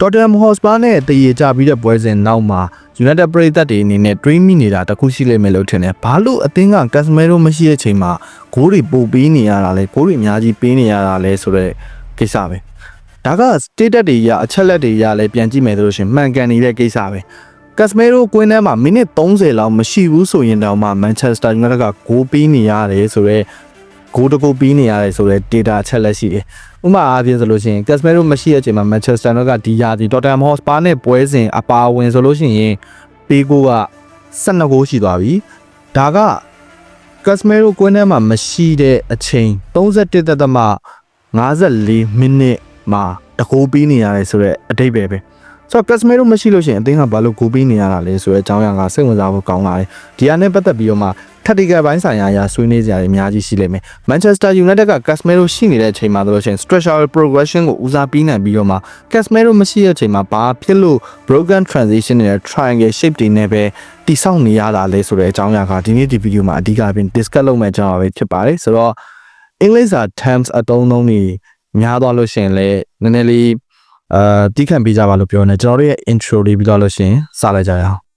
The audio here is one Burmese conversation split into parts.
Tottenham Hotspur နဲ့တည်ရကြပြီးတဲ့ပွဲစဉ်နောက်မှာ United ပရိသတ်တွေအနေနဲ့တွေးမိနေတာတခုရှိလိမ့်မယ်လို့ထင်တယ်။ဘာလို့အသင်းက Casemiro မရှိတဲ့ချိန်မှာဂိုးတွေပိုပေးနေရတာလဲဂိုးတွေအများကြီးပေးနေရတာလဲဆိုတော့ကိစ္စပဲ။ဒါက status တွေရအချက်လက်တွေရလဲပြန်ကြည့်မယ်ဆိုလို့ရှိရင်မှန်ကန်နေတဲ့ကိစ္စပဲ။ Casemiro ကွင်းထဲမှာမိနစ်30လောက်မရှိဘူးဆိုရင်တောင်မှ Manchester United ကဂိုးပေးနေရတယ်ဆိုတော့ ဂိုးတကူပေးနေရတယ်ဆိုတော့ data အချက်လက်ရှိတယ်။ဥပမာအားဖြင့်ဆိုလို့ရှိရင် Casemiro မရှိတဲ့အချိန်မှာ Manchester United ကဒီရာဒီ Tottenham Hotspur နဲ့ပွဲစဉ်အပါအဝင်ဆိုလို့ရှိရင်ပေးကိုက12ဂိုးရှိသွားပြီ။ဒါက Casemiro ကွင်းထဲမှာမရှိတဲ့အချိန်31.54မိနစ်မှာတကူပေးနေရတယ်ဆိုတော့အတိတ်ပဲပဲ။ ဆိုတော့ Casemiro မရှိလို့ရှိရင်အသင်းကဘာလို့ဂိုးပေးနေရတာလဲဆိုတဲ့အကြောင်းအရာကစိတ်ဝင်စားဖို့ကောင်းလာတယ်။ဒီဟာနဲ့ပတ်သက်ပြီးတော့မှ tactical ဘိုင်းဆိုင်ရာအရာဆွေးနွေးကြရတယ်အများကြီးရှိလိမ့်မယ်။ Manchester United က Casemiro ရှိနေတဲ့အချိန်မှာဆိုလို့ရှိရင် structural progression ကိုဦးစားပေးနိုင်ပြီးတော့မှ Casemiro မရှိတဲ့အချိန်မှာဘာဖြစ်လို့ broken transition နဲ့ triangle shape တွေနဲ့ပဲတိဆောက်နေရတာလဲဆိုတဲ့အကြောင်းအရာကဒီနေ့ဒီဗီဒီယိုမှာအဓိကပြင် discuss လုပ်မယ့်အကြောင်းအရာပဲဖြစ်ပါတယ်ဆိုတော့အင်္ဂလိပ်စာ terms အသုံးအနှုန်းတွေများသွားလို့ရှိရင်လည်းနည်းနည်းလေး အာတီးခံပေးကြပါလို့ပြောနေကျွန်တော်တို့ရဲ့ intro လေးပြီးတော့လို့ရှိရင်စလိုက်ကြရအောင်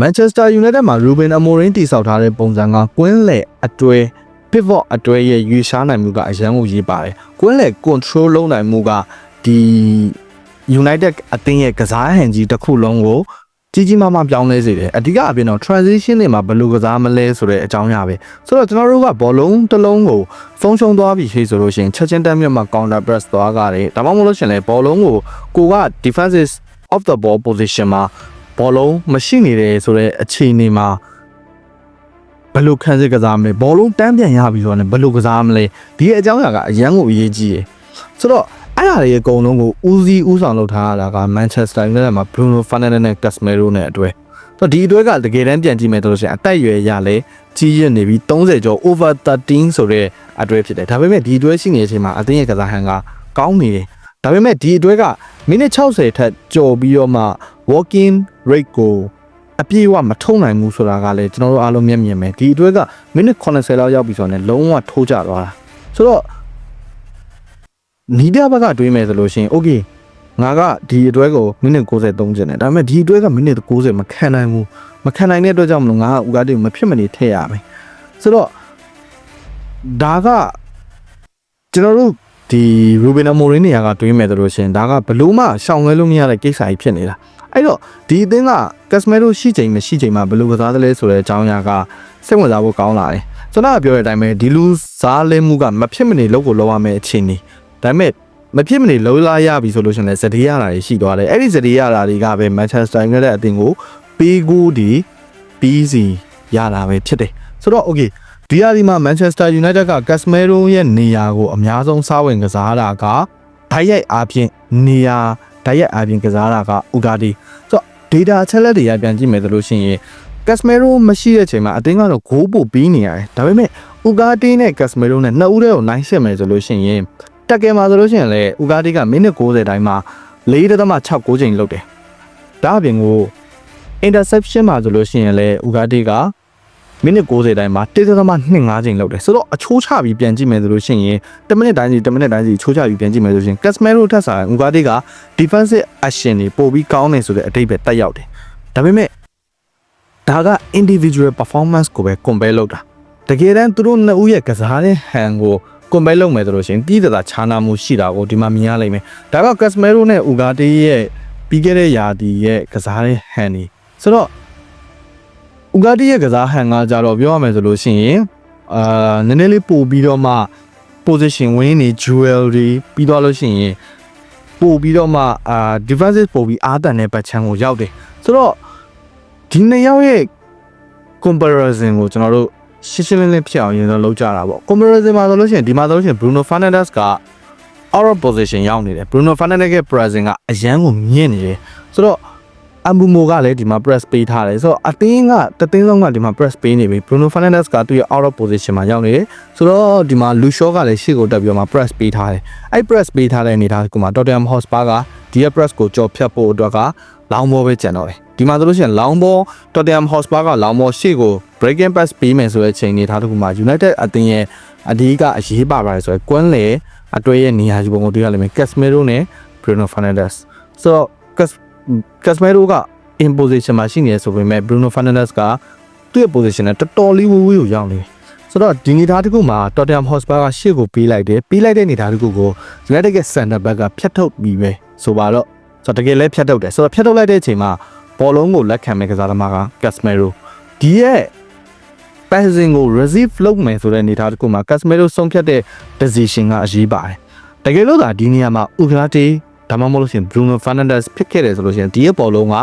Manchester United မှာ Ruben Amorim တည်ဆောက်ထားတဲ့ပုံစံကကွင်းလယ်အတွဲ pivot အတွဲရဲ့ရွေရှားနိုင်မှုကအရန်ကိုရေးပါတယ်။ကွင်းလယ် control လုပ်နိုင်မှုကဒီ United အသင်းရဲ့ကစားဟန်ကြီးတစ်ခုလုံးကိုကြီးကြီးမားမားပြောင်းလဲစေတယ်။အဓိကအပြင်တော့ transition တွေမှာဘယ်လိုကစားမလဲဆိုတဲ့အကြောင်းအရာပဲ။ဆိုတော့ကျွန်တော်တို့ကဘောလုံးတစ်လုံးကိုဆုံးရှုံးသွားပြီရှိဆိုလို့ရှိရင်ချက်ချင်းတက်မြတ်မှာ counter press သွားကြတယ်။ဒါမှမဟုတ်လို့ရှိရင်လည်းဘောလုံးကိုကိုက defensive of the ball position မှာ ဘောလုံးမရှိနေတယ်ဆိုတဲ့အခြေအနေမှာဘယ်လိုခံစစ်ကစားမလဲဘောလုံးတန်းပြန်ရပြီဆိုတော့လည်းဘယ်လိုကစားမလဲဒီအကြောင်းအရာကအရန်ကိုအရေးကြီးတယ်ဆိုတော့အဲ့ဒါတွေအကုန်လုံးကိုဦးစီးဦးဆောင်လုပ်ထားရတာက Manchester United မှာ Bruno Fernandes နဲ့ Casemiro နဲ့အတွဲဆိုတော့ဒီအတွဲကတကယ်တမ်းပြန်ကြည့်မယ်ဆိုလို့ရှိရင်အသက်အရွယ်ရလဲကြီးရနေပြီး30ကျော် over 13ဆိုတဲ့အတွဲဖြစ်တယ်ဒါပေမဲ့ဒီအတွဲရှိနေတဲ့အချိန်မှာအသင်းရဲ့ကစားဟန်ကကောင်းနေတယ် ဒါပေမဲ့ဒီအတွဲကမိနစ်60ထက်ကျော်ပြီးတော့မှ walking rate ကိုအပြည့်အဝမထုံနိုင်ဘူးဆိုတာကလည်းကျွန်တော်တို့အားလုံးမျက်မြင်ပဲဒီအတွက်ကမိနစ်80လောက်ရောက်ပြီဆိုတော့လည်းလုံးဝထိုးကျသွားတာဆိုတော့နီးတဲ့ဘက်ကတွေးမယ်ဆိုလို့ရှိရင် okay ငါကဒီအတွဲကိုမိနစ်63ကျင်တယ်ဒါပေမဲ့ဒီအတွဲကမိနစ်90မခံနိုင်ဘူးမခံနိုင်တဲ့အတွက်ကြောင့်မလို့ငါကဥကားတွေကိုမဖြစ်မနေထည့်ရမယ်ဆိုတော့ဒါကကျွန်တော်တို့ ဒီ Ruben Amorim နေရာကတွေးမယ်ဆိုလို့ရှိရင်ဒါကဘလို့မှရှောင်လွဲလို့မရတဲ့ကိစ္စကြီးဖြစ်နေတာအဲ့တော့ဒီအသင်းက Casemiro ရှိချိန်မရှိချိန်မှာဘယ်လိုကစားသလဲဆိုတဲ့အကြောင်းအရာကစိတ်ဝင်စားဖို့ကောင်းလာတယ်ကျွန်တော်ကပြောတဲ့အတိုင်းပဲဒီလူစားလဲမှုကမဖြစ်မနေလောက်ကိုလောက်ရမယ့်အခြေအနေဒါပေမဲ့မဖြစ်မနေလုံးလာရပြီဆိုလို့ရှိရင်လည်းဇဒီရတာတွေရှိသွားတယ်အဲ့ဒီဇဒီရတာတွေကပဲ Manchester United အသင်းကိုပေးကိုဒီပြီးစီရတာပဲဖြစ်တယ်ဆိုတော့ okay ဒီအဒီမှာ Manchester United က Casemiro ရဲ့နေရာကိုအများဆုံးစားဝင်ကစားတာကဓာတ်ရိုက်အားဖြင့်နေရာဓာတ်ရိုက်အားဖြင့်ကစားတာက Ugarte ဆိုတော့ data အချက်လက်တွေကပြန်ကြည့်မယ်ဆိုလို့ရှိရင် Casemiro မရှိတဲ့အချိန်မှာအတင်းကတော့ဂိုးပို့ပြီးနေရတယ်ဒါပေမဲ့ Ugarte နဲ့ Casemiro နဲ့နှစ်ဦးတည်းကိုနိုင်စစ်မယ်ဆိုလို့ရှိရင်တက်ကယ်မှာဆိုလို့ရှိရင်လေ Ugarte ကမိနစ်60တိုင်းမှာ4.6ချိန်လုပ်တယ်ဒါအပြင်ကို interception မှာဆိုလို့ရှိရင်လေ Ugarte က မိနစ်60တိုင်းမှာ1.25ချိန်လောက်တယ်ဆိုတော့အချိုးချပြီးပြန်ကြည့်မယ်ဆိုလို့ရှိရင်10မိနစ်တိုင်းစီ10မိနစ်တိုင်းစီချိုးချပြီးပြန်ကြည့်မယ်ဆိုလို့ရှိရင် Casemiro ထက်စာရင် Ugarte က defensive action တွေပို့ပြီးကောင်းနေဆိုတဲ့အတိတ်ပဲတက်ရောက်တယ်ဒါပေမဲ့ဒါက individual performance ကိုပဲ compare လုပ်တာတကယ်တမ်းသူတို့နှစ်ဦးရဲ့ကစားတဲ့ဟန်ကို compare လုပ်မယ်ဆိုလို့ရှိရင်ပြည်သက်သာခြားနာမှုရှိတာကိုဒီမှာမြင်ရလိမ့်မယ်ဒါက Casemiro နဲ့ Ugarte ရဲ့ပြီးခဲ့တဲ့ယာတီရဲ့ကစားတဲ့ဟန်တွေဆိုတော့ ဥဂါတီရဲ့ကစားဟန်ကကြတော့ပြောရမယ်ဆိုလို့ရှိရင်အာနည်းနည်းလေးပို့ပြီးတော့မှ position win နေ jewel တွေပြီးတော့လို့ရှိရင်ပို့ပြီးတော့မှအာ defensive ပို့ပြီးအားတန်တဲ့ဘက်ချမ်းကိုရောက်တယ်ဆိုတော့ဒီနှစ်ယောက်ရဲ့ comparison ကိုကျွန်တော်တို့ရှင်းရှင်းလင်းလင်းဖြစ်အောင်ရင်တော့လုပ်ကြတာပေါ့ comparison မှာဆိုလို့ရှိရင်ဒီမှာဆိုလို့ရှိရင် Bruno Fernandes က out of position ရောက်နေတယ် Bruno Fernandes ရဲ့ presence ကအရန်ကိုမြင့်နေတယ်ဆိုတော့ အမ်ဘူမိုကလည်းဒီမှာ press ပေးထားတယ်ဆိုတော့အတင်းကတတင်းဆုံးကဒီမှာ press ပေးနေပြီ Bruno Fernandes ကသူ့ရဲ့ out of position မှာရောက်နေတယ်ဆိုတော့ဒီမှာ Lucio ကလည်းရှေ့ကိုတက်ပြီးတော့မှ press ပေးထားတယ်အဲ့ press ပေးထားတဲ့အနေထားကမှာ Tottenham Hotspur ကဒီရဲ့ press ကိုကြော်ဖြတ်ဖို့အတွက်ကလောင်းဘောပဲကျန်တော့တယ်ဒီမှာဆိုလို့ရှိရင်လောင်းဘော Tottenham Hotspur ကလောင်းဘောရှေ့ကို breaking pass ပေးမယ်ဆိုတဲ့ချိန်အနေထားတစ်ခုမှာ United အတင်းရဲ့အဒီကအရေးပါပါတယ်ဆိုတော့ကွန်းလေအတွဲရဲ့နေရာယူပုံကိုတွေ့ရလိမ့်မယ် Casemiro နဲ့ Bruno Fernandes ဆိုတော့ Cas- Casemiro က in position မှာရှိနေရဆိုပေမဲ့ Bruno Fernandes ကသူ့ရဲ့ position နဲ့တော်တော်လေးဝေးဝေးကိုရောက်နေတယ်ဆိုတော့ဒီနေသားတစ်ခုမှာ Tottenham Hotspur ကရှေ့ကိုပေးလိုက်တယ်ပေးလိုက်တဲ့နေသားတစ်ခုကို United ရဲ့ center back ကဖြတ်ထုတ်ပြီးပဲဆိုပါတော့ဆိုတော့တကယ်လည်းဖြတ်ထုတ်တယ်ဆိုတော့ဖြတ်ထုတ်လိုက်တဲ့အချိန်မှာဘောလုံးကိုလက်ခံမဲ့ကစားသမားက Casemiro ဒီရဲ့ passing ကို receive လုပ်မယ်ဆိုတဲ့အနေအထားတစ်ခုမှာ Casemiro ဆုံးဖြတ်တဲ့ decision ကအရေးပါတယ်တကယ်လို့သာဒီနေရာမှာ Ugarte ဒါမှမဟုတ်လို့ရှိရင် Bruno Fernandes ဖြစ်ခဲ့တယ်ဆိုလို့ရှိရင်ဒီရဲ့ဘောလုံးက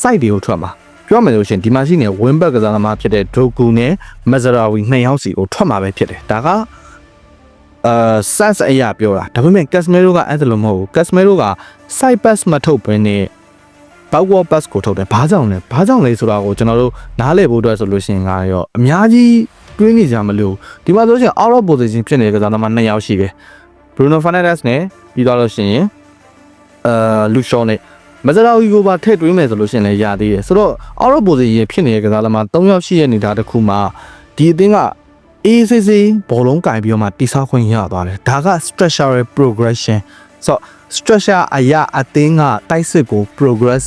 site တွေကိုထွက်မှာပြောမယ်လို့ရှိရင်ဒီမှာရှိနေ win back ကစားသမားဖြစ်တဲ့ Doku နဲ့ Mazarawi နှစ်ယောက်စီကိုထွက်မှာပဲဖြစ်တယ်ဒါကအာ sense အရာပြောတာဒါပေမဲ့ Casemiro ကအဲ့ဒါလိုမဟုတ်ဘူး Casemiro က side pass မထုတ်ဘဲနဲ့ backward pass ကိုထုတ်တယ်ဘာကြောင့်လဲဘာကြောင့်လဲဆိုတာကိုကျွန်တော်တို့နားလည်ဖို့အတွက်ဆိုလို့ရှိရင်ကရောအများကြီးတွေးနေကြမလို့ဒီမှာဆိုလို့ရှိရင် out of position ဖြစ်နေတဲ့ကစားသမားနှစ်ယောက်ရှိတယ် Bruno Fernandes နဲ့ပြီးတော့လို့ရှိရင် အာလူရှောနဲ့မဇရာဝီကိုပါထည့်သွင်းမယ်ဆိုလို့ရှိရင်လည်းရသေးတယ်ဆိုတော့ out of position ဖြစ်နေတဲ့ကစားသမား၃ယောက်ရှိရဲ့နေတာတစ်ခုမှာဒီအသင်းက ACC ဘောလုံးကင်ပြီးတော့မှတိဆောက်ခွင့်ရသွားတယ်ဒါက structural progression ဆိုတော့ structure အရာအသင်းကတိုက်စစ်ကို progress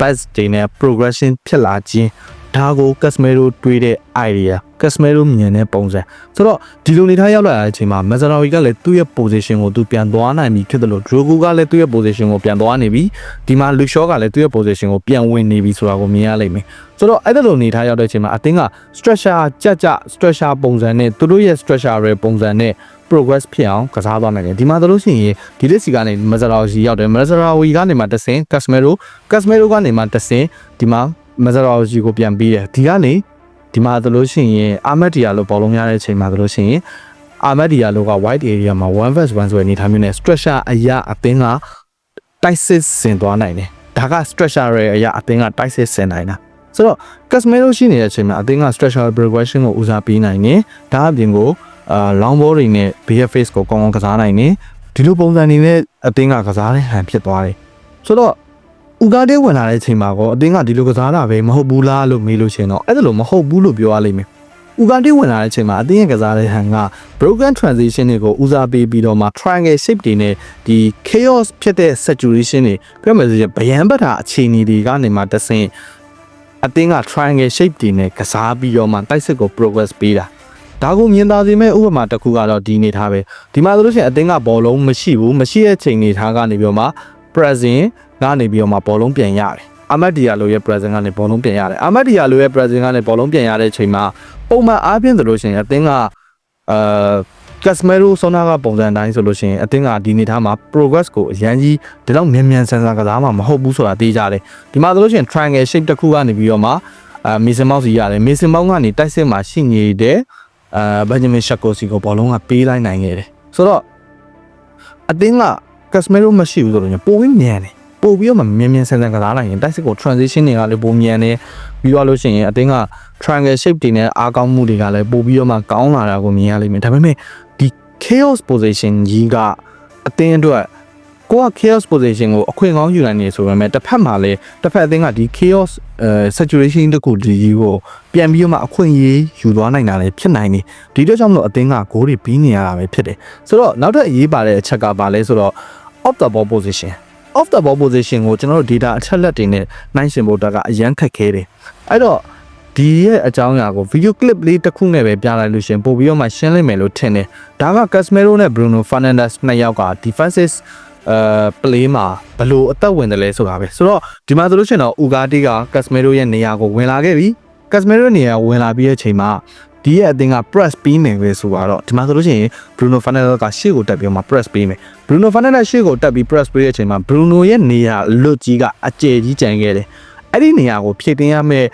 bus တွေနဲ့ progression ဖြစ်လာခြင်း ဒါကို Casemiro တွေးတဲ့ idea Casemiro မြင်တဲ့ပုံစံဆိုတော့ဒီလိုနေထားရောက်လာတဲ့အချိန်မှာ Mazarawi ကလည်းသူ့ရဲ့ position ကိုသူပြန်သွားနိုင်ပြီဖြစ်တယ်လို့ Drogo ကလည်းသူ့ရဲ့ position ကိုပြန်သွားနေပြီဒီမှာ Luke Shaw ကလည်းသူ့ရဲ့ position ကိုပြန်ဝင်နေပြီဆိုတာကိုမြင်ရလိမ့်မယ်ဆိုတော့အဲ့ဒါလိုနေထားရောက်တဲ့အချိန်မှာအသင်းက structure ကြကြ structure ပုံစံနဲ့သူတို့ရဲ့ structure ရဲ့ပုံစံနဲ့ progress ဖြစ်အောင်ကစားသွားနိုင်တယ်ဒီမှာဆိုလို့ရှိရင်ဒီလက်စီကနေမဇရာဝီရောက်တယ်မဇရာဝီကနေမှတဆင်ကတ်စမီရိုကတ်စမီရိုကနေမှတဆင်ဒီမှာ မဇရာဝီကိုပြန်ပြီးတယ်ဒီကနေဒီမှာဆိုလို့ရှိရင်အာမက်ဒီယာလိုဘောလုံးရတဲ့အချိန်မှာဆိုလို့ရှိရင်အာမက်ဒီယာလိုက wide area မှာ1 vs 1ဆိုတဲ့အနေထားမျိုးနဲ့ structure အရာအသင်းကတိုက်စစ်ဆင်သွားနိုင်တယ်ဒါက structure ရဲ့အရာအသင်းကတိုက်စစ်ဆင်နိုင်တာဆိုတော့ Casemiro ရှိနေတဲ့အချိန်မှာအသင်းက structural progression ကိုဦးစားပေးနိုင်တယ်ဒါအပြင်ကိုအာ long ball တွေနဲ့ BFS ကိုကောင်းကောင်းကစားနိုင်တယ်ဒီလိုပုံစံတွေနဲ့အသင်းကကစားတဲ့ဟန်ဖြစ်သွားတယ်ဆိုတော့ ဥကာတေးဝင်လာတဲ့အချိန်မှာကောအသင်းကဒီလိုကစားတာပဲမဟုတ်ဘူးလားလို့မေးလို့ရှိရင်တော့အဲ့ဒါလိုမဟုတ်ဘူးလို့ပြောရလိမ့်မယ်ဥကာတေးဝင်လာတဲ့အချိန်မှာအသင်းရဲ့ကစားတဲ့ဟန်က broken transition တွေကိုဦးစားပေးပြီးတော့မှ triangle shape တွေနဲ့ဒီ chaos ဖြစ်တဲ့ saturation တွေပြောမယ်ဆိုရင်ဗျံပတ်တာအခြေအနေတွေကနေမှတဆင့်အသင်းက triangle shape တွေနဲ့ကစားပြီးတော့မှတိုက်စစ်ကို progress ပေးတာဒါကိုမြင်သာစေမဲ့ဥပမာတစ်ခုကတော့ဒီနေထားပဲဒီမှာဆိုလို့ရှိရင်အသင်းကဘောလုံးမရှိဘူးမရှိတဲ့ချိန်နေထားကနေပြီးတော့မှ present ကနေပြီးတော့မှဘောလုံးပြန်ရတယ်အမတ်ဒီယာလိုရဲ့ present ကနေဘောလုံးပြန်ရတယ်အမတ်ဒီယာလိုရဲ့ present ကနေဘောလုံးပြန်ရတဲ့ချိန်မှာပုံမှန်အားဖြင့်ဆိုလို့ရှိရင်အသင်းကအာကတ်စမီရိုဆောနာကပုံစံတိုင်းဆိုလို့ရှိရင်အသင်းကဒီနေထားမှာ progress ကိုအရန်ကြီးဒီလောက်မြန်မြန်ဆန်ဆန်ကစားမှာမဟုတ်ဘူးဆိုတာသိကြတယ်ဒီမှာဆိုလို့ရှိရင် triangle shape တစ်ခုကနေပြီးတော့မှအာမီဆန်မောက်စီရတယ်မီဆန်မောက်ကနေတိုက်စစ်မှာရှိနေတဲ့အာဘန်ဂျမင်ရှက်ကိုစီကိုဘောလုံးကပေးလိုက်နိုင်ခဲ့တယ်ဆိုတော့အသင်းကကတ်စမီရိုမရှိဘူးဆိုတော့ပိုပြီးမြန်တယ် ပို့ပြီးတော့မှမြန်မြန်ဆန်ဆန်ကစားနိုင်ရင်တိုက်စစ်ကို transition တွေကလည်းပိုမြန်တယ်ပြီးတော့လို့ရှိရင်အသင်းက triangle shape တွေနဲ့အားကောင်းမှုတွေကလည်းပို့ပြီးတော့မှကောင်းလာတာကိုမြင်ရလိမ့်မယ်ဒါပေမဲ့ဒီ chaos position ကြီးကအသင်းအတွက်ကိုက chaos position ကိုအခွင့်ကောင်းယူနိုင်နေဆိုပေမဲ့တစ်ဖက်မှာလည်းတစ်ဖက်အသင်းကဒီ chaos အဲ saturation တခုဒီကြီးကိုပြန်ပြီးတော့မှအခွင့်အရေးယူသွားနိုင်တာလည်းဖြစ်နိုင်နေဒီတော့ကြောင့်မလို့အသင်းကဂိုးတွေပြီးနေရတာပဲဖြစ်တယ်ဆိုတော့နောက်ထပ်အရေးပါတဲ့အချက်ကပါလဲဆိုတော့ off the ball position off the ball position ကိုကျွန်တော်တို့ data အချက်လက်တွေနဲ့နှိုင်းယှဉ်ဖို့တကအရန်ခက်ခဲတယ်အဲ့တော့ဒီရဲ့အကြောင်းအရာကို video clip လေးတစ်ခုနဲ့ပဲပြလိုက်လို့ရှရင်ပို့ပြီးတော့မှရှင်းလိမ့်မယ်လို့ထင်တယ်ဒါက Casemiro နဲ့ Bruno Fernandes နှစ်ယောက်က defensive အဲ play မှာဘယ်လိုအသက်ဝင်တယ်လဲဆိုတာပဲဆိုတော့ဒီမှာဆိုလို့ရှိရင်တော့ Ugarte က Casemiro ရဲ့နေရာကိုဝင်လာခဲ့ပြီ Casemiro နေရာဝင်လာပြီးတဲ့အချိန်မှာ ဒီရဲ့အသင်းက press ပြီးနေပဲဆိုတော့ဒီမှာဆိုလို့ရှိရင် Bruno Fernandes ကရှေ့ကိုတက်ပြီးတော့မှ press ပေးမယ် Bruno Fernandes ရှေ့ကိုတက်ပြီး press ပေးတဲ့အချိန်မှာ Bruno ရဲ့နေရာလွတ်ကြီးကအကျယ်ကြီးကြံခဲ့တယ်အဲ့ဒီနေရာကိုဖြည့်တင်းရမယ့်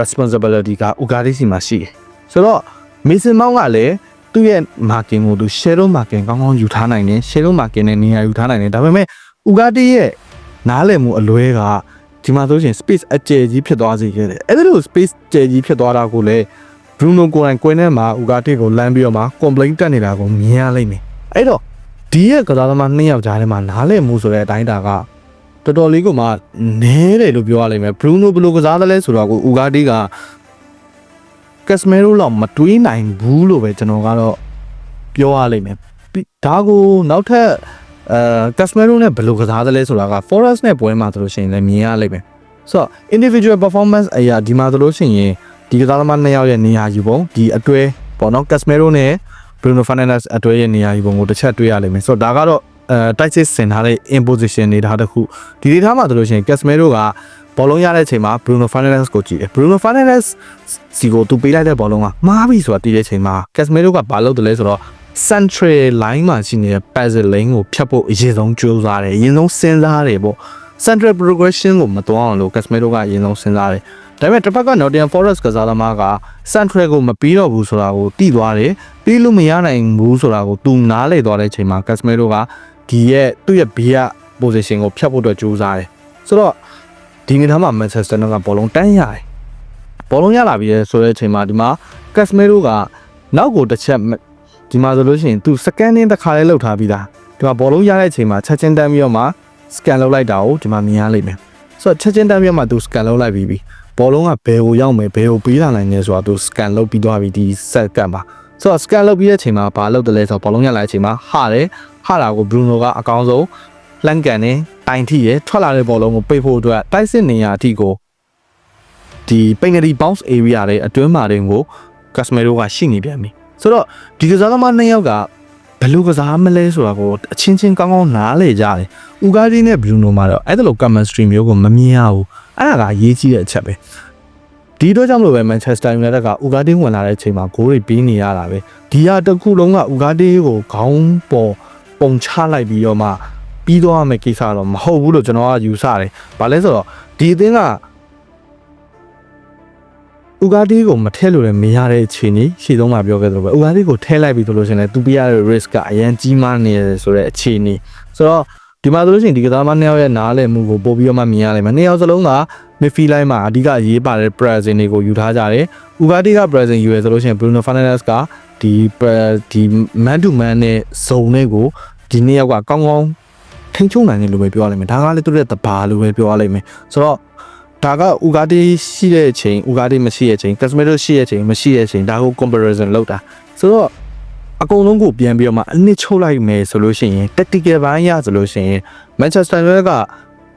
responsibility က Ugarte စီမှာရှိတယ်ဆိုတော့ Mason Mount ကလည်းသူ့ရဲ့ marking ကိုသူ shadow marking ကောင်းကောင်းယူထားနိုင်တယ် shadow marking နဲ့နေရာယူထားနိုင်တယ်ဒါပေမဲ့ Ugarte ရဲ့နားလည်မှုအလွဲကဒီမှာဆိုရှင် space အကျယ်ကြီးဖြစ်သွားစေခဲ့တယ်အဲ့ဒါလို့ space ကျယ်ကြီးဖြစ်သွားတာကိုလည်း Bruno ကိုယ်တိုင်ကွင်းထဲမှာ Ugarte ကိုလမ်းပြီးတော့မှ complaint တက်နေတာကိုမြင်ရလိမ့်မယ်အဲ့တော့ဒီရဲ့ကစားသမားနှစ်ယောက်ကြားထဲမှာနားလည်မှုဆိုတဲ့အတိုင်းတာကတော်တော်လေးကိုမှနဲတယ်လို့ပြောရလိမ့်မယ် Bruno ဘယ်လိုကစားသလဲဆိုတော့ကို Ugarte က Casemiro လောက်မတွေးနိုင်ဘူးလို့ပဲကျွန်တော်ကတော့ပြောရလိမ့်မယ်ပြီးဒါကိုနောက်ထပ်အဲ Casemiro နဲ့ဘယ်လိုကစားသလဲဆိုတာက Forest နဲ့ပွဲမှာဆိုလို့ရှိရင်လည်းမြင်ရလိမ့်မယ်ဆိုတော့ individual performance အရာဒီမှာဆိုလို့ရှိရင် ဒီကစားသမားနှစ်ယောက်ရဲ့နေရာယူပုံဒီအတွဲပေါ့နော် Casemiro နဲ့ Bruno Fernandes အတွဲရဲ့နေရာယူပုံကိုတစ်ချက်တွေ့ရလိမ့်မယ်ဆိုတော့ဒါကတော့အဲတိုက်စစ်ဆင်ထားတဲ့ imposition နေတာတစ်ခုဒီဒေသမှာဆိုလို့ရှိရင် Casemiro ကဘောလုံးရတဲ့အချိန်မှာ Bruno Fernandes ကိုကြည့်တယ် Bruno Fernandes စီကိုသူပေးလိုက်တဲ့ဘောလုံးကမှားပြီဆိုတာတည်တဲ့အချိန်မှာ Casemiro ကဘာလုပ်တယ်လဲဆိုတော့ central line မှာရှိနေတဲ့ puzzle lane ကိုဖြတ်ဖို့အရင်ဆုံးကြိုးစားတယ်အရင်ဆုံးစဉ်းစားတယ်ပေါ့ central progression ကိုမတွားအောင်လို့ Casemiro ကအရင်ဆုံးစဉ်းစားတယ် ဒါပေမဲ့တစ်ဖက်က Nottingham Forest ကစားသမားက central ကိုမပြီးတော့ဘူးဆိုတာကိုသိသွားတယ်ပြီးလို့မရနိုင်ဘူးဆိုတာကိုသူနားလေသွားတဲ့အချိန်မှာ Casemiro ကဒီရဲ့သူ့ရဲ့ဘေးက position ကိုဖြတ်ဖို့အတွက်ကြိုးစားတယ်ဆိုတော့ဒီနေ့ထားမှာ Manchester United ကဘောလုံးတန်းရတယ်ဘောလုံးရလာပြီဆိုတဲ့အချိန်မှာဒီမှာ Casemiro ကနောက်ကိုတစ်ချက်ဒီမှာဆိုလို့ရှိရင်သူ scanning တစ်ခါလေးလုပ်ထားပြီးသားဒီမှာဘောလုံးရတဲ့အချိန်မှာချက်ချင်းတန်းပြီးတော့မှ scan လုပ်လိုက်တာကိုဒီမှာမြင်ရလိမ့်မယ်ဆိုတော့ချက်ချင်းတန်းပြီးတော့မှသူ scan လုပ်လိုက်ပြီးပြီ ဘောလုံးကဘယ်ကိုရောက်မယ်ဘယ်ကိုပေးလာနိုင်လဲဆိုတာသူ scan လုပ်ပြီးသွားပြီဒီ set ကမှာဆိုတော့ scan လုပ်ပြီးတဲ့အချိန်မှာဘာလုပ်တယ်လဲဆိုတော့ဘောလုံးရလာတဲ့အချိန်မှာဟာတယ်ဟာတာကို Bruno ကအကောင်းဆုံးလှမ်းကန်နေတိုင်ထိရထွက်လာတဲ့ဘောလုံးကိုပိတ်ဖို့အတွက်တိုက်စစ်နေရအထိကိုဒီ penalty bounce area တွေအတွင်းမှာတွေကို Casemiro ကရှိနေပြန်ပြီဆိုတော့ဒီကစားသမားနှစ်ယောက်ကဘယ်လိုကစားမလဲဆိုတာကိုအချင်းချင်းကောင်းကောင်းနားလေကြတယ်။ဥကာဒီနဲ့ဘရူနိုမှာတော့အဲ့ဒါလို chemistry မျိုးကိုမမြင်ရဘူး။ အဲ့ဒါကအရေးကြီးတဲ့အချက်ပဲ။ဒီတော့ကြောင့်မလို့ပဲ Manchester United ကဥကာဒီဝင်လာတဲ့အချိန်မှာဂိုးတွေပြီးနေရတာပဲ။ဒီဟာတစ်ခုလုံးကဥကာဒီကိုခေါင်းပေါ်ပုံချလိုက်ပြီးတော့မှပြီးသွားမယ်ကိစ္စတော့မဟုတ်ဘူးလို့ကျွန်တော်ကယူဆတယ်။ဘာလဲဆိုတော့ဒီအသင်းကဥကာဒီကိုမထည့်လို့လည်းမရတဲ့အခြေအနေရှေ့ဆုံးမှာပြောခဲ့သလိုပဲဥကာဒီကိုထည့်လိုက်ပြီဆိုလို့ရှိရင်လည်းသူပြရတဲ့ risk ကအရန်ကြီးမားနေတယ်ဆိုတဲ့အခြေအနေဆိုတော့ ဒီမှာဆိုလို့ရှိရင်ဒီကစားမနှစ်ယောက်ရဲ့နားလည်မှုကိုပို့ပြီးတော့မှမြင်ရလိမ့်မယ်နှစ်ယောက်စလုံးက midfield line မှာအဓိကအရေးပါတဲ့ present တွေကိုယူထားကြတယ်ဥကာဒီက present ယူရဆိုလို့ရှိရင် Bruno Fernandes ကဒီ pre- ဒီ man to man နဲ့ zone တွေကိုဒီနှစ်ယောက်ကကောင်းကောင်းထိန်းချုပ်နိုင်တယ်လို့ပဲပြောရလိမ့်မယ်ဒါကလည်းသူတို့ရဲ့တဘာလို့ပဲပြောရလိမ့်မယ်ဆိုတော့ဒါကဥကာတီရှိတဲ့အချိန်ဥကာတီမရှိတဲ့အချိန်ကက်စမီရိုရှိတဲ့အချိန်မရှိတဲ့အချိန်ဒါကို comparison လုပ်တာဆိုတော့ အကုန်လုံးကိုပြန်ပြီးတော့မှအနစ်ချုပ်လိုက်မယ်ဆိုလို့ရှိရင် tactical ဘိုင်းရဆိုလို့ရှိရင် Manchester United က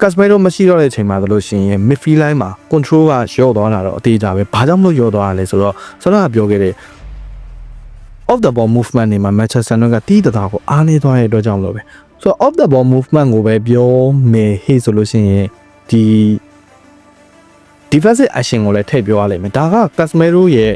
ကက်စမီရိုမရှိတော့တဲ့အချိန်မှာဆိုလို့ရှိရင် midfield line မှာ control ကရော့သွားတာတော့အသေးကြပဲဘာကြောင့်မလို့ရော့သွားတာလဲဆိုတော့ဆောနာကပြောခဲ့တဲ့ off the ball movement တွေမှာ Manchester United ကတီးတသားကိုအားနေသွားတဲ့အတွက်ကြောင့်လို့ပဲဆိုတော့ off the ball movement ကိုပဲပြောမယ်ဟေ့ဆိုလို့ရှိရင်ဒီ defensive action ကိုလည်းထည့်ပြောရလိမ့်မယ်ဒါက Casemiro ရဲ့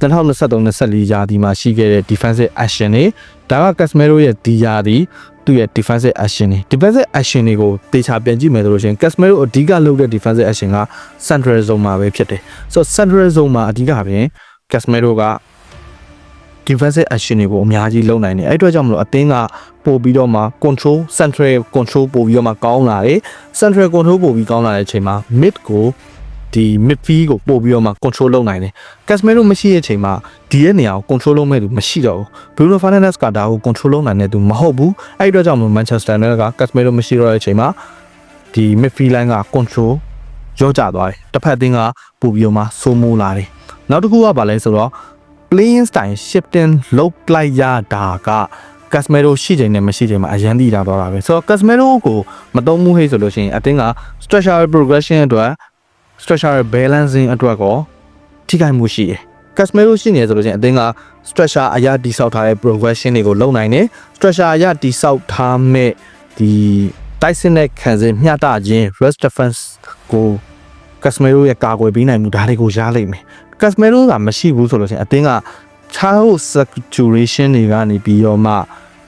2023-24ရာသီမှာရှိခဲ့တဲ့ defensive action တွေဒါက Casemiro ရဲ့ဒီရာသီသူ့ရဲ့ defensive action တွေ defensive action တွေကိုတေချာပြန်ကြည့်မယ်ဆိုလို့ရှိရင် Casemiro အဓိကလုပ်တဲ့ defensive action က central zone မှာပဲဖြစ်တယ်ဆိုတော့ central zone မှာအဓိကပြင် Casemiro က defensive action တွေကိုအများကြီးလုပ်နိုင်တယ်အဲ့အတွက်ကြောင့်မလို့အသင်းကပို့ပြီးတော့မှ control central control ပို့ပြီးတော့မှကောင်းလာတယ် central control ပို့ပြီးကောင်းလာတဲ့အချိန်မှာ mid ကို ဒီ midfield ကိုပို့ပြီးတော့မှ control လုပ်နိုင်တယ် Casemiro မရှိတဲ့အချိန်မှာဒီရဲ့နေရာကို control လုပ်မဲ့သူမရှိတော့ဘူး Bruno Fernandes ကဒါကို control လုပ်နိုင်တဲ့သူမဟုတ်ဘူးအဲ့အတွက်ကြောင့်မလို့ Manchester United က Casemiro မရှိတော့တဲ့အချိန်မှာဒီ midfield line က control ရောကျသွားတယ်တစ်ဖက်အသင်းကပို့ပြီးတော့မှစိုးမိုးလာတယ်နောက်တစ်ခုကဘာလဲဆိုတော့ playing style shifting လုပ်လိုက်ရတာက Casemiro ရှိချိန်နဲ့မရှိချိန်မှာအရန်တည်တာတော့တာပဲဆိုတော့ Casemiro ကိုမတုံးမှုဟိတ်ဆိုလို့ရှိရင်အတင်းက structural progression အတွက် structural balancing အတွက်ကောထိခိုက်မှုရှိတယ် Casemiro ရှိနေဆိုလို့ရှိရင်အတင်းက structure အရာတိဆောက်ထားတဲ့ progression တွေကိုလုပ်နိုင်တယ် structure အရာတိဆောက်ထားမဲ့ဒီတိုက်စစ်တဲ့ခံစဉ်မျှတခြင်း rest defense ကို Casemiro ရဲ့ကာကွယ်ပေးနိုင်မှုဒါတွေကိုရလိမ့်မယ် Casemiro ကမရှိဘူးဆိုလို့ရှိရင်အတင်းက child saturation တွေကနေပြီးတော့မှ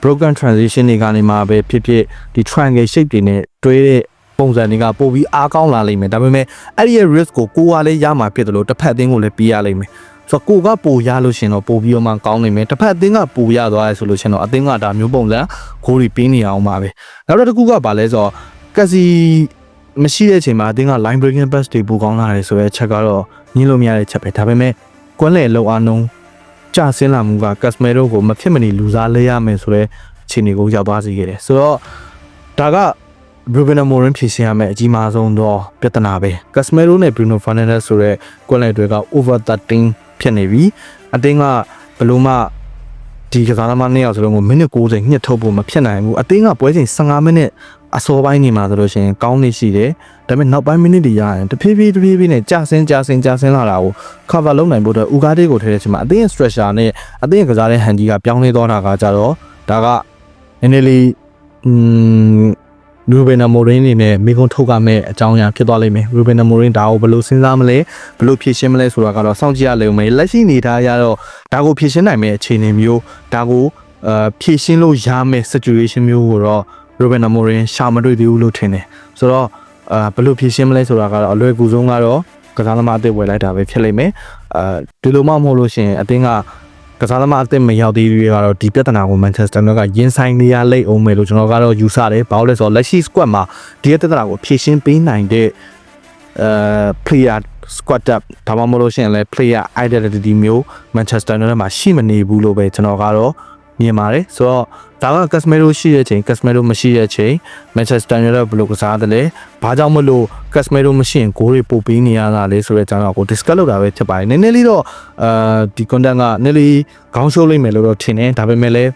broken transition တွေကနေမှပဲဖြစ်ဖြစ်ဒီ triangle shape တွေနဲ့တွဲတဲ့ ပုံစံတွေကပို့ပြီးအားကောင်းလာလိမ့်မယ်ဒါပေမဲ့အဲ့ဒီရဲ့ risk ကိုကိုယ်ကလည်းရမှာဖြစ်တယ်လို့တစ်ဖက်အသင်းကိုလည်းပြီးရလိမ့်မယ်ဆိုတော့ကိုကပိုရလို့ရှင်တော့ပိုပြီးတော့မှကောင်းနေမယ်တစ်ဖက်အသင်းကပိုရသွားရဲဆိုလို့ရှင်တော့အသင်းကဒါမျိုးပုံစံဂိုးတွေပေးနေအောင်ပါပဲနောက်တစ်ခုကဘာလဲဆိုတော့ကစီမရှိတဲ့အချိန်မှာအတင်းက line breaking pass တွေပူကောင်းလာတယ်ဆိုတဲ့အချက်ကတော့ညှင်းလို့မရတဲ့ချက်ပဲဒါပေမဲ့ကွန်းလေလောက်အားလုံးကြာဆင်းလာမှုက Casemiro ကိုမဖြစ်မနေလူစားလဲရမယ်ဆိုတဲ့အခြေအနေကိုရောက်သွားစေခဲ့တယ်ဆိုတော့ဒါက Ruben Amorim ဖြေရှင်းရမယ့်အကြီးမားဆုံးသောပြဿနာပဲ Casemiro နဲ့ Bruno Fernandes ဆိုတဲ့ကွန်းလေတွေက over 13ဖြစ်နေပြီအတင်းကဘယ်လို့မှဒီကစားသမားနှစ်ယောက်စလုံးကိုမိနစ်60ညှစ်ထုတ်ဖို့မဖြစ်နိုင်ဘူးအသင်းကပွဲချိန်15မိနစ်အစောပိုင်းနေမှာဆိုလို့ရှိရင်ကောင်းနေရှိတယ်ဒါပေမဲ့နောက်ပိုင်းမိနစ်တွေရရင်တဖြည်းဖြည်းတဖြည်းဖြည်းနဲ့ကြာဆင်းကြာဆင်းကြာဆင်းလာတာကို cover လုပ်နိုင်ဖို့အတွက်ဥကားတေးကိုထည့်တဲ့အချိန်မှာအသင်းရဲ့ structure နဲ့အသင်းရဲ့ကစားတဲ့ hand ကြီးကပြောင်းလဲသွားတာကကြတော့ဒါကနည်းနည်းလေးอืม ရူဘင်အမိုရင်နေနဲ့မိကုံးထုတ်ကမဲ့အကြောင်းအရာဖြစ်သွားလိမ့်မယ်ရူဘင်အမိုရင်ဒါကိုဘယ်လိုစဉ်းစားမလဲဘယ်လိုဖြည့်ရှင်းမလဲဆိုတာကတော့စောင့်ကြည့်ရလိမ့်မယ်လက်ရှိအနေထားအရတော့ဒါကိုဖြည့်ရှင်းနိုင်မယ့်အခြေအနေမျိုးဒါကိုအာဖြည့်ရှင်းလို့ရမယ့် situation မျိုးကိုတော့ရူဘင်အမိုရင်ရှာမတွေ့သေးဘူးလို့ထင်တယ်ဆိုတော့အာဘယ်လိုဖြည့်ရှင်းမလဲဆိုတာကတော့အလွယ်ကူဆုံးကတော့ကစားသမားအသစ်ဝယ်လိုက်တာပဲဖြစ်လိမ့်မယ်အာဒီလိုမှမဟုတ်လို့ရှိရင်အသင်းက ကစားသမားအသစ်မရောက်သေးတွေကတော့ဒီပြဿနာကိုမန်ချက်စတာကရင်ဆိုင်နေရလိမ့်အောင်မယ်လို့ကျွန်တော်ကတော့ယူဆတယ်။ဘာလို့လဲဆိုတော့လက်ရှိ squad မှာဒီပြဿနာကိုဖြေရှင်းပေးနိုင်တဲ့အဲ player squad up ဒါမှမဟုတ်လို့ရှိရင်လည်း player identity မျိုး Manchester United မှာရှိမနေဘူးလို့ပဲကျွန်တော်ကတော့ မြင်ပါတယ်။ဆိုတော့ဒါက Casemiro ရှိတဲ့အချိန် Casemiro မရှိတဲ့အချိန် Manchester United ဘယ်လိုကစားသလဲ။ဘာကြောင့်မလို့ Casemiro မရှိရင်ဂိုးတွေပို့ပေးနေရတာလဲဆိုတဲ့အကြောင်းကို discuss လုပ်တာပဲဖြစ်ပါတယ်။နည်းနည်းလေးတော့အာဒီ content ကနည်းလေးခေါင်းရှုပ်လိမ့်မယ်လို့တော့ထင်တယ်။ဒါပေမဲ့လည်း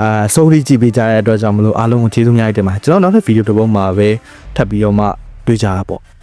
အာစိုးရိမ်ကြည့်ပေးကြတဲ့အတွက်ကြောင့်မလို့အားလုံးကိုကျေးဇူးများတင်ပါတယ်။ကျွန်တော်နောက်ထပ်ဗီဒီယိုတစ်ပုဒ်မှာပဲထပ်ပြီးတော့မှတွေ့ကြတာပေါ့။